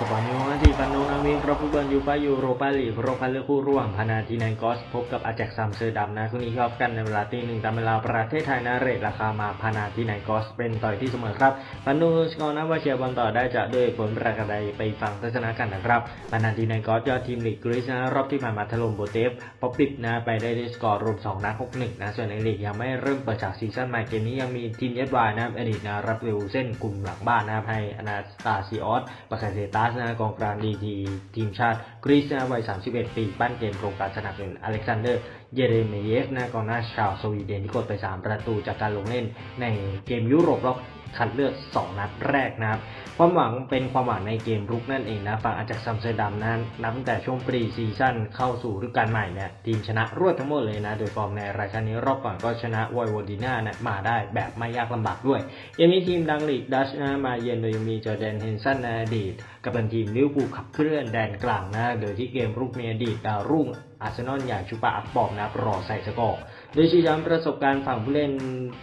สปอนยูที่ปันโนนามิกรับฟุตบอลยูฟ่ายูโรปาลีกรอบคัดเลือกคู่ร่วมพานาทีไนกอส พบกับอาแจกซัมเซอร์ดัมนะคู่นี้ชอบกันในเวลาตีหนึ่งตามเวลาประเทศไทยนะเรทราคามาพานาทีไนกอส เป็นต่อยที่เสมอครับปันโนสกอร์นะว่าเชียร์บอลต่อได้จะด้วยผลประกาศใดไปฟังทัศนะกันนะครับพานาทีไนกอสยอดทีมลีกกรีซนะรอบที่ผ่านมาถล่มโบเตฟป๊อปปิดนะไปได้ด้วยสกอร์รวม2นัด6-1นะส่วนในลีกยังไม่เริ่มเปิดฉากซีซั่นใหม่เกมนี้ยังมีทีมเอสวายนะอดีตนะรับเร็วเส้นกลุ่มหลังบ้านนะให้อนาสตาซิออสปาคาเซตัสนะกองกลางดีทีทีมชาติกรีซนะวัย 31 ปี ปั้นเกมโครงการสนับสนุนอเล็กซานเดอร์ เยเรเมเยฟนะกองหน้าชาวสวีเดนที่กดไป 3 ประตูจากการลงเล่นในเกมยุโรปรอบคัดเลือก 2 นัดแรกนะครับ ความหวังเป็นความหวังในเกมรุกนั่นเองนะฝั่งอาจากซัมเซดัมนั้นนับตั้งแต่ช่วงปรีซีซั่นเข้าสู่ฤดูกาลใหม่เนี่ยทีมชนะรวดทั้งหมดเลยนะ โดยฟอร์มในรายการนี้รอบก่อนก็ชนะวอยวอดีน่านะมาได้แบบไม่ยากลำบากด้วย ยังมีทีมดังลีกดัชนะมาเยือนโดยยังมีจอร์แดนเฮนสันในอดีตกับเป็นทีมลิเวอร์พูลขับเคลื่อนแดนกลางนะโดยที่เกมรุกในอดีตดาวรุ่งอาร์เซนอลอย่างชูปาอักบอมนะรอใส่สกอร์ โดยชี้ย้ำประสบการณ์ฝั่งผู้เล่น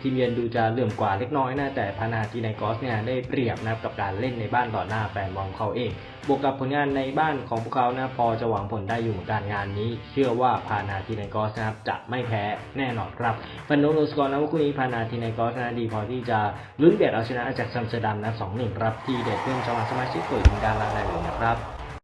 ทีมเยือนดูจะเหลื่อมกว่าเล็กน้อยนะแต่พานาทีไนกอสเนี่ยได้เปรียบนะกับการเล่นในบ้านต่อหน้าแฟนบอลของเขาเอง บวกกับผลงานในบ้านของพวกเขานะพอจะหวังผลได้อยู่เหมือนกันงานนี้ เชื่อว่าพานาทีไนกอสนะครับจะไม่แพ้แน่นอนครับฟันโนโลสกอร์นะว่าคู่นี้พานาทีไนกอสนะดีพอที่จะลุ้นเบียดเอาชนะจากซัมเตอร์ดัมนะ2-1ครับที่เด็ดเพื่อนจังหวะสมาชิกเปิดถึงการลางได้เลยนะครับ